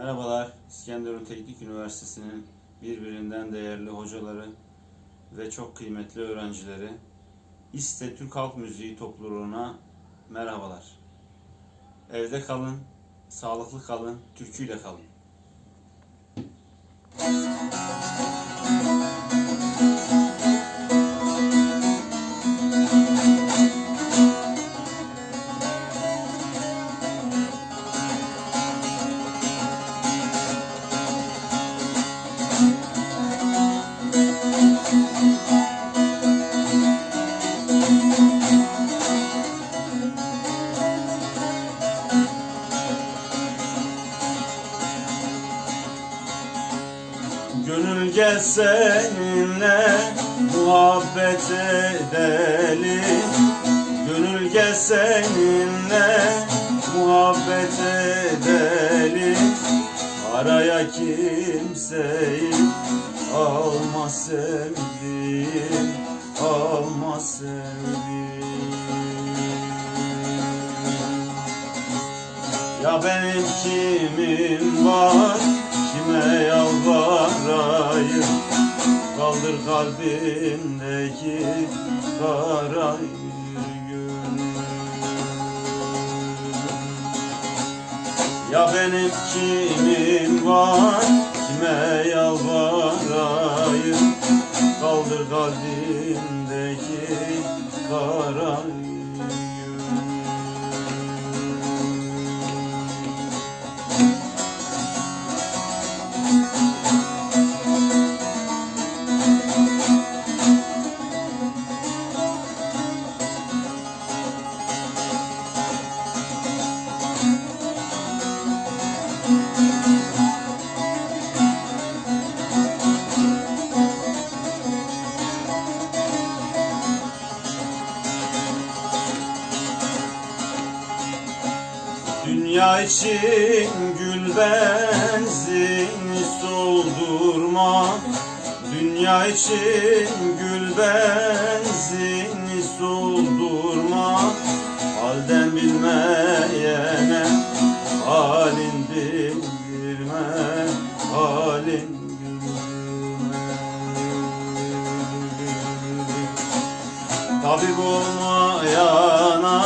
Merhabalar, İskenderun Teknik Üniversitesi'nin birbirinden değerli hocaları ve çok kıymetli öğrencileri İSTE Türk Halk Müziği topluluğuna merhabalar. Evde kalın, sağlıklı kalın, türküyle kalın. Gel seninle muhabbet edelim. Gönül gel seninle muhabbet edelim. Araya kimseyi alma sevdiğim Alma sevdiğim Ya benim kimim var Kime yalvarayım Kaldır kalbimdeki kara Ya benim kimim var Kime yalvarayım? Kaldır kalbimdeki kara Dünya için gül benzini soldurma. Dünya için gül benzini soldurma. Halden bilmeyene halin bildirme Halin bildirme Tabip olmayana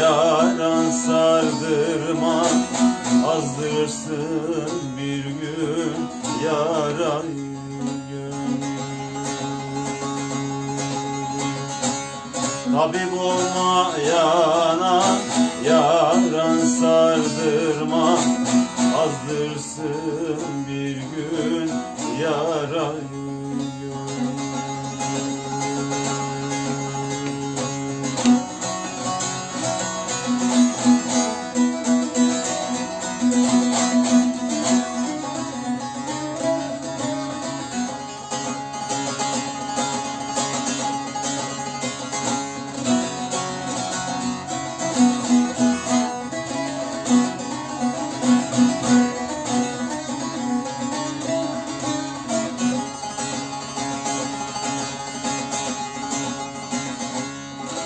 yaran sardırma Azdırırsın bir gün yarayı Tabip olmayana yaran sardırma. Azdırsın bir gün yarayı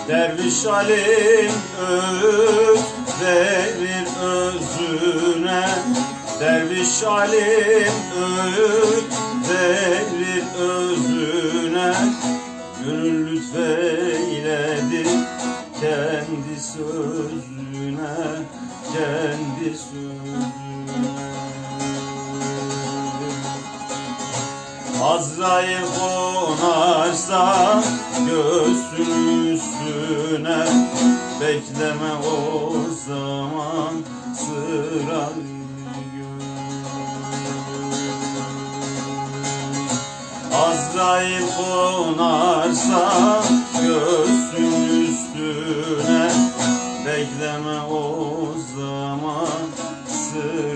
Derviş alim öğüt verir özüne. Derviş alim öğüt verir özüne. Gönül lütfeyledi kendi sözüne Kendi sözüne. Azrail konarsa göğsün üstüne Bekleme o zaman sıra Azrail konarsa göğsün üstüne Bekleme o zaman sıra